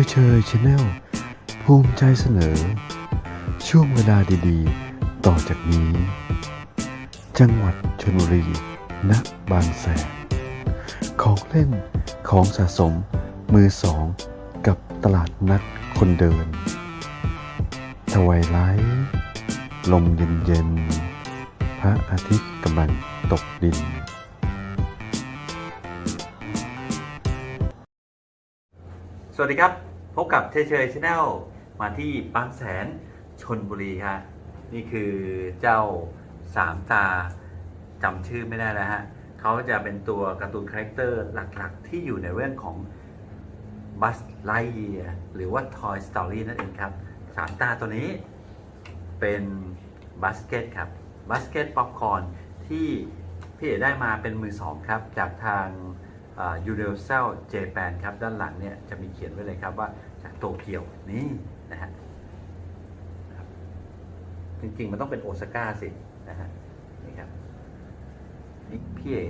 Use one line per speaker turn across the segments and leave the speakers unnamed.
ยเชยชาแนลภูมิใจเสนอ ช่วงเวลาดีๆ ต่อจากนี้ จังหวัดชลบุรีณบางแสนของเล่นของสะสมมือสอง กับตลาดนัดคนเดินทวายไลท์ลมเย็นๆพระอาทิตย์กำลังตกดิน
สวัสดีครับ พบกับเชยเชยชาแนลมาที่บางแสนชนบุรีครับนี่คือเจ้าสามตาจำชื่อไม่ได้แล้วฮะเขาจะเป็นตัวการ์ตูนคาแรคเตอร์หลักๆ ที่อยู่ในเรื่องของ Buzz Lightyear หรือว่า Toy Story นั่นเองครับสามตาตัวนี้เป็นบัสเกตครับบัสเกตป๊อปคอร์นที่พี่เอ๋ได้มาเป็นมือสองครับ จากทาง ยูเ v ลเซลเจแปนครับ ด้านหลังเนี่ยจะมีเขียนไว้เลยครับว่าจากโตเกียวนี่นะฮะจริง ๆ มันต้องเป็นโอซาก้าสินะฮะนี่ครับนี่พี่เอ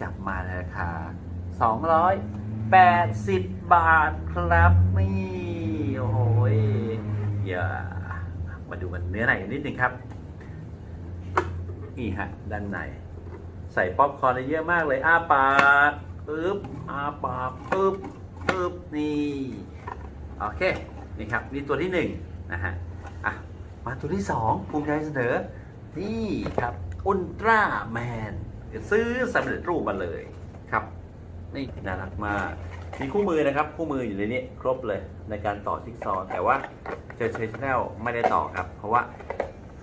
จับมาในราคา 280 บาทครับนี่โอ้โหยอย่ามาดูกันเนื้อในนิดนึงครับ นี่ฮะ ด้านใน ใส่ป๊อปคอร์นเยอะมากเลย อ้าปาก ปึ๊บอาปากปึ๊บปึ๊บนี่โอเคนี่ครับนี่ตัวที่หนึ่งนะฮะอะมาตัวที่สองภูมิใจเสนอ นี่ครับอุลตร้าแมนซื้อสำเร็จรูปมาเลยครับนี่น่ารักมากมีคู่มือนะครับ คู่มืออยู่ในนี้ครบเลยในการต่อจิ๊กซอว์แต่ว่าเจอเชนแนลไม่ได้ต่อครับ เพราะว่า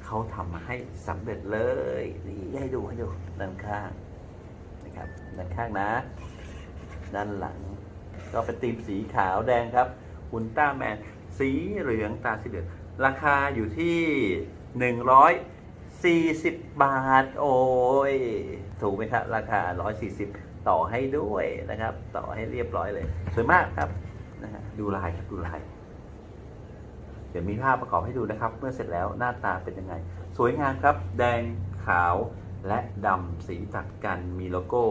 เขาทำมาให้สำเร็จเลย นี่ให้ดูให้ดูด้านข้างนะครับด้านข้างนะ ด้านหลัง ก็เป็นตีมสีขาวแดงครับอุลตร้าแมนสีเหลืองตาสีเหลืองราคาอยู่ที่ 140 บาท โอ้ย ถูกไหมครับ ราคา 140 ต่อให้ด้วยนะครับ ต่อให้เรียบร้อยเลย สวยมากครับนะฮะดูลายครับดูลาย เดี๋ยวมีภาพประกอบให้ดูนะครับ เมื่อเสร็จแล้วหน้าตาเป็นยังไง สวยงามครับ แดงขาวและดำสีตัดกันมีโลโก้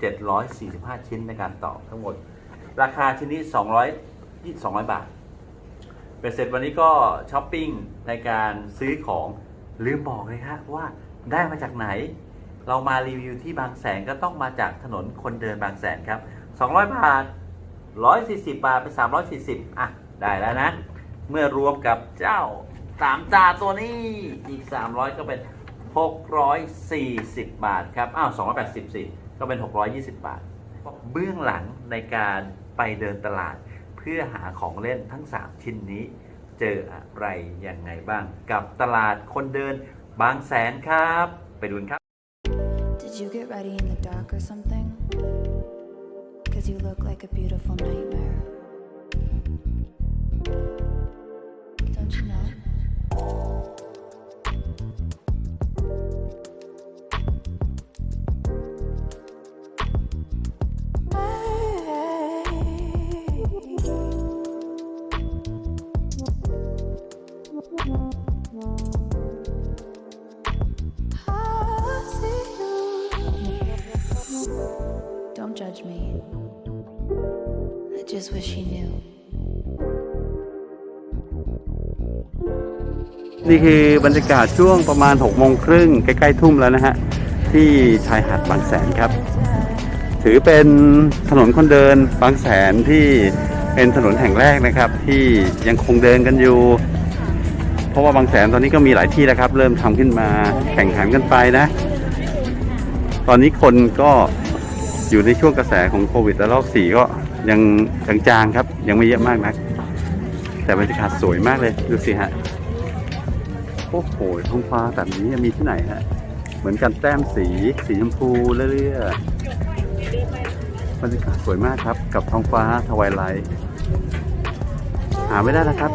745 ชิ้นในการต่อทั้งหมด ราคาชิ้นนี้ 200 200 บาทเป็นเสร็จวันนี้ก็ช้อปปิ้งในการซื้อของลืมบอกเลยฮะว่าได้มาจากไหน เรามารีวิวที่บางแสนก็ต้องมาจากถนนคนเดินบางแสนครับ 200 บาท 140 บาทเป็น 340 อะ ได้แล้วนะ เมื่อรวมกับเจ้าสามตาตัวนี้อีก 300 ก็เป็น 640 บาทครับ อ้าว 280สิ ก็เป็น 620 บาท เบื้องหลังในการไปเดินตลาด เพื่อหาของเล่นทั้ง 3 ชิ้นนี้ เจออะไรยังไงบ้าง กับตลาดคนเดินบางแสนครับ ไปดูครับ
Did you get ready in the dark or something? Cause you look like a beautiful nightmare. Don't you know? Judge me. I just wish he knew.
นี่คือบรรยากาศช่วงประมาณ6กโมงครึ่งใกล้ๆทุ่มแล้วนะฮะ ที่ชายหาดบางแสนครับ ถือเป็นถนนคนเดินบางแสนที่เป็นถนนแห่งแรกนะครับ ที่ยังคงเดินกันอยู่ เพราะว่าบางแสนตอนนี้ก็มีหลายที่แล้วครับ เริ่มทำขึ้นมาแข่งขันกันไปนะ ตอนนี้คนก็ อยู่ในช่วงกระแสของโควิดแล้วรอบสี่ก็ยังจางๆครับ ยังไม่เยอะมากนัก แต่บรรยากาศสวยมากเลย ดูสิฮะ โอ้โหท้องฟ้าแบบนี้มีที่ไหนฮะ เหมือนกันแต้มสีสีชมพูเรื่อยๆบรรยากาศสวยมากครับ กับท้องฟ้าทวายไลท์หาไม่ได้นะครับ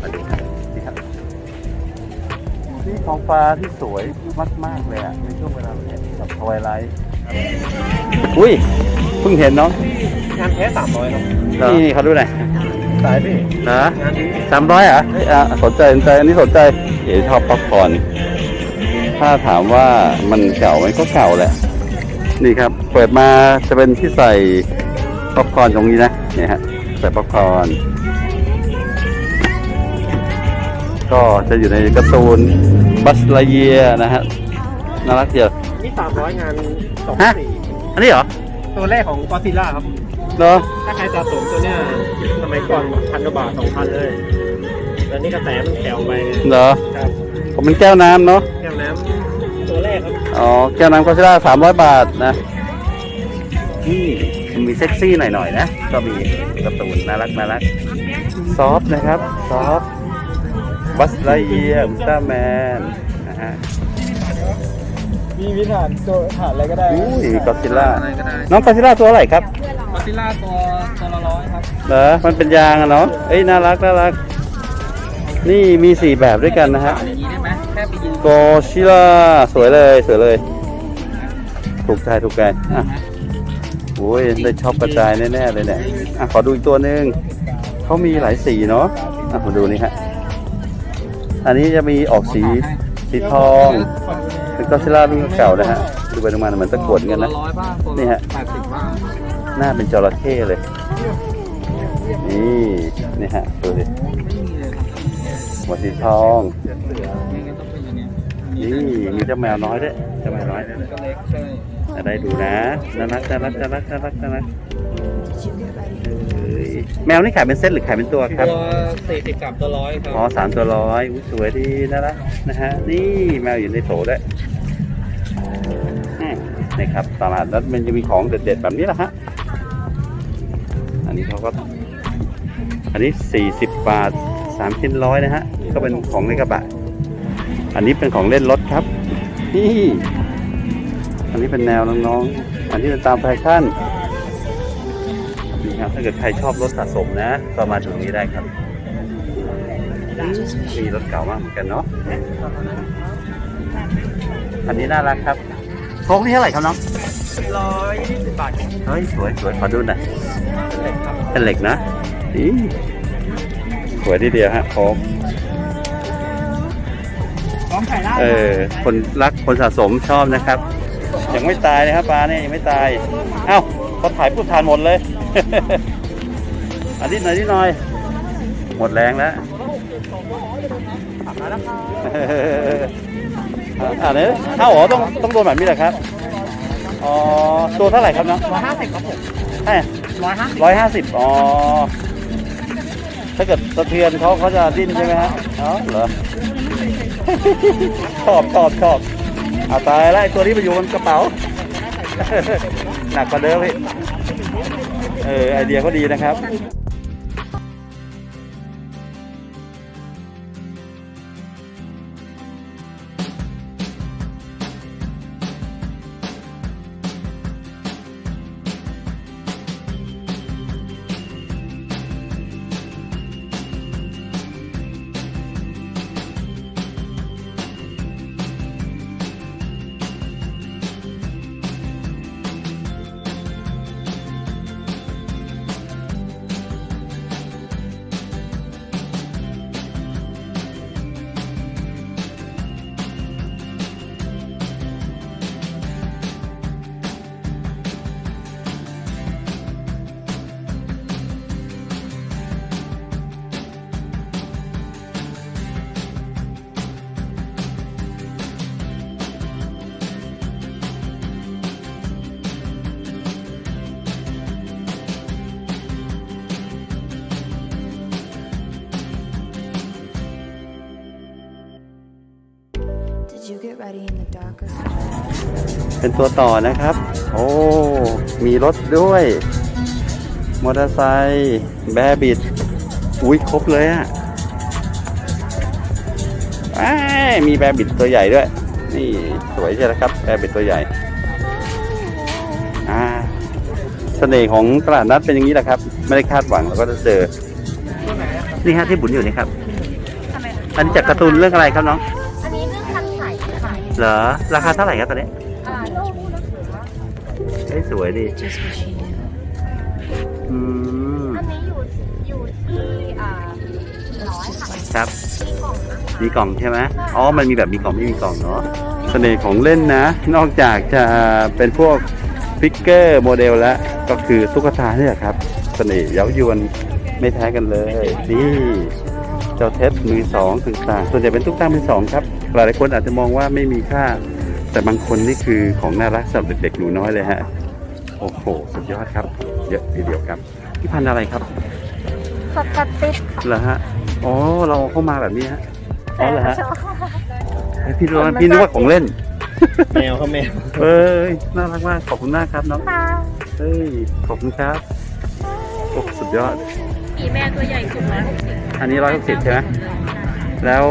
มาดูครับนี่ท้องฟ้าที่สวยมากๆเลยอะในช่วงเวลาแบบนี้กับทวายไลท์ อุ้ยเพิ่งเห็นเนาะ
งานแท้สามร้อยครับ
นี่นี่เขาดูหน่อย
สายพี่
นะ
งานนี้
สามร้อยเหรอเอ้ยอะสนใจสนใจอันนี้สนใจเอ๋ชอบป๊อปคอร์นถ้าถามว่ามันเก่าไหมก็เก่าแหละ นี่ครับ เปิดมาจะเป็นที่ใส่ป๊อปคอร์นตรงนี้นะเนี่ยฮะใส่ป๊อปคอร์นก็จะอยู่ในการ์ตูนบัสไลเยียนะฮะน่ารักเดียว
นี่สามร้อยงาน สอง
ฮะ
สี่
อันนี้เหรอ
ตัวแรกของกอซิล่าครับ
เหรอ
ถ้าใครสะสมตัวเนี้ยสมัยก่อนพันกว่าบาทสองพันเลยแต่นี่กระแสมันแถวไปไง
เหรอ
ครับ
ผมเป็นแก้วน้ำเนาะ
แก้วน้ำตัวแรกครับ
อ๋อแก้วน้ำก็ชิล่าสามร้อยบาทนะนี่มันมีเซ็กซี่หน่อยๆนะก็มีการ์ตูนน่ารักน่ารักซอฟต์นะครับซอฟต์บัสไลเอียอุลตร้าแมนนะฮะ
มีวิถานตัวฐานอะไรก็ได้
อุ้ยก็ซิล่า
อะไรก็ได้
น้องก็ซิล่าตัวอะไรครับ
กอซิล่าตัวตัวละร้อยครับ
เหรอมันเป็นยางอะเนาะเอ้ยน่ารักน่ารัก นี่มีสี่แบบด้วยกันนะฮะ
อย่างนี้ได้ไหมแค่ไปยืน
โกชิล่าสวยเลยสวยเลย ถูกใจถูกใจอะโอ้ยได้ชอบกระจายแน่ๆเลยเนี่ยอะขอดูอีกตัวหนึ่งเขามีหลายสีเนาะอะมาดูนี่ฮะอันนี้จะมีออกสีสีทอง เป็นก็ซิล่ารุ่นเก่านะฮะดูไปดูมาเหมือนตะกรวดเหมือนกันนะ
ร้อยบ้างตัว
นี่ฮะ
แปดสิบบ้าง
หน้าเป็นจระเข้เลย นี่นี่ฮะดูดิ
ไม่มีเลยครับ
หัวสีทอง
ไม่งั้นต้องเป็นอย่างเงี้ย
นี่มีเจ้าแมวน้อยด้วยเจ้าแมวน้อยด้วย
ก็เล็กใช่
จะได้ดูนะน่ารักน่ารักน่ารักน่ารักน่ารัก
Did you get ready?
เอ้ยแมวนี่ขายเป็นเซตหรือขายเป็นตัวครับ
ตัวสี่สิบกับตัวร้อยครั
อ๋อสามตัวร้อยอุ๊ยสวยดีน่ารักนะฮะ นี่แมวอยู่ในโถด้วย นี่ครับตลาดนัดมันจะมีของเด็ดๆแบบนี้แหละฮะอันนี้เขาก็ อันนี้สี่สิบบาทสามชิ้นร้อยนะฮะก็เป็นของในกระบะ อันนี้เป็นของเล่นรถครับนี่อันนี้เป็นแนวน้องๆอันนี้เป็นตามแฟชั่นนี่ครับถ้าเกิดใครชอบรถสะสมนะก็มาตรงนี้ได้ครับมีรถเก่ามากเหมือนกันเนาะอันนี้น่ารักครับ โค้งนี่เท่าไหร่ครับน้อง
ร้อยยี่สิบบาท
เฮ้ยสวยสวยขอดูหน่อยเป็นเหล็กนะอีสวยทีเดียวฮะโค้ง
พร้อมขายได้
เออคนรักคนสะสมชอบนะครับ ยังไม่ตายนะครับปลาเนี่ยยังไม่ตาย เอ้าพอถ่ายปุ๊บทานหมดเลยอันนี้หน่อยนิดหน่อย หมดแรงแล้ว อ่าเนี่ยเอ้าเหรอต้องต้องโดนแบบนี้เหรอครับ อ๋อ ตัวเท่าไหร่ครับน้อง
ร้อยห้าสิบครับผม
เอ้ย
ร้อยห้าสิบ
ร้อยห้าสิบอ๋อ ถ้าเกิดสะเทือนเขาเขาจะดิ้นใช่ไหมฮะอ๋อเหรอชอบชอบชอบเอาตายแล้วไอ้ตัวนี้ไปอยู่บนกระเป๋า หนักกว่าเดิมพี่เออไอเดียเขาดีนะครับ เป็นตัวต่อนะครับ โอ้ มีรถด้วย มอเตอร์ไซค์แบร์บิด อุ้ยครบเลยอะอ้ายมีแบร์บิดตัวใหญ่ด้วย นี่สวยใช่ไหมครับ แบร์บิดตัวใหญ่ อ่าเสน่ห์ของตลาดนัดเป็นอย่างนี้แหละครับ ไม่ได้คาดหวังเราก็จะเจอ นี่ฮะที่บุญอยู่นี่ครับ อันนี้จากการ์ตูนเรื่องอะไรครับน้อง
อันนี้เรื่องคันไข่ค่ะ
เหรอ ราคาเท่าไหร่ครับตอนนี้
อ่าโลกผู้นักสือว่า
เฮ้ยสวยดี
Just wish you knew.
อืม
อันนี้อยู่อยู่ที่อ่าร้อยค่ะ
ครับ
มีกล่องนะคะ
มีกล่องใช่ไหมอ๋อ มันมีแบบมีกล่องไม่มีกล่องเนาะ เสน่ห์ของเล่นนะ นอกจากจะเป็นพวกฟิกเกอร์โมเดลแล้ว ก็คือตุ๊กตาเนี่ยครับ เสน่ห์เย้ายวนไม่แพ้กันเลย นี่ เจ้าเท็ดมือสองต่างๆส่วนใหญ่เป็นตุ๊กตามือสองครับ หลายๆคนอาจจะมองว่าไม่มีค่า แต่บางคนนี่คือของน่ารักสำหรับเด็กๆหนูน้อยเลยฮะ โอ้โห สุดยอดครับ เยอะทีเดียวครับพี่พันธุ์อะไรครับ
สกัดติดค่ะ
เหรอฮะ อ๋อ เราเอาเข้ามาแบบนี้ฮะ อ๋อเหรอฮะ
ชอบ
เฮ้ยพี่รู้ว่าพี่นึกว่าของเล่น
แมวเขาแมว
เอ้ย น่ารักมาก ขอบคุณมากครับน้อง
ค่ะ
เฮ้ย ขอบคุณครับโอ้สุดยอด
ปีแม่ตัวใหญ่สุดร้อยหกสิบ
อันนี้ร้อยหกสิบใช่ไหม แล้ว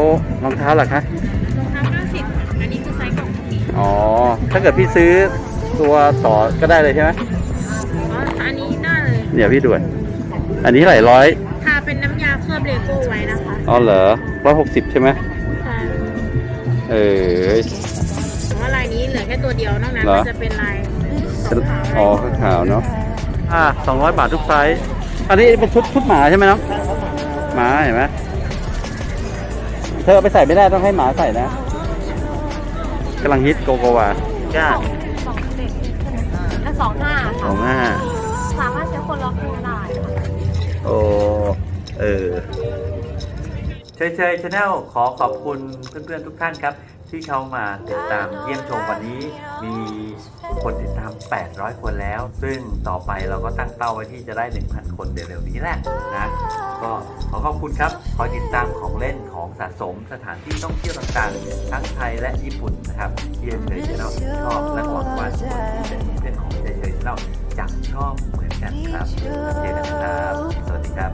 รองเท้าล่ะคะ
รองเท้าเก้าสิบอันนี้คือไซส์กล่องนี้
อ๋อ ถ้าเกิดพี่ซื้อตัวต่อก็ได้เลยใช่ไหม
อ๋ออันนี้น่าเลย
เดี๋ยวพี่ด่วน อันนี้เท่าไหร่ร้อย
ทาเป็นน้ำยาเคลือบเลโก้ไว้นะคะ
อ๋อเหรอร้อยหกสิบใช่ไหม
ใช่
เออ
แต่ว่าลายนี้เหลือแค่ตัวเดียวนอกนั้น
เหรอ
มันจะเป็นลายสองขาว
อ๋อข้าวขาวเนาะ อ่าสองร้อยบาททุกไซส์ อันนี้เป็นชุดชุดหมาใช่ไหมน้องหมาเห็นไหม เธอเอาไปใส่ไม่ได้ต้องให้หมาใส่นะกำลังฮิตโกโกวาย่า
สองเด็กและสองห้า
ส
ค่ะ
องห้า
สามารถใช้คนละคู่ได้ค่ะ
โอ้เออ
เชยเชยชาแนลขอขอบคุณเพื่อนๆทุกท่านครับ ที่เข้ามาติดตามเยี่ยมชมวันนี้ มีคนติดตาม 800 คนแล้ว ซึ่งต่อไปเราก็ตั้งเป้าไว้ที่จะได้ 1,000 คนเร็วๆนี้แหละนะก็ขอขอบคุณครับคอยติดตามของเล่นของสะสมสถานที่ท่องเที่ยวต่างๆ ทั้งไทยและญี่ปุ่นนะครับที่เฉยๆชาแนลชอบและหวังว่าทุกคนที่เป็นเพื่อนของเฉยๆชาแนลจะชอบเหมือนกันครับแล้วเจอกันครับ สวัสดีครับ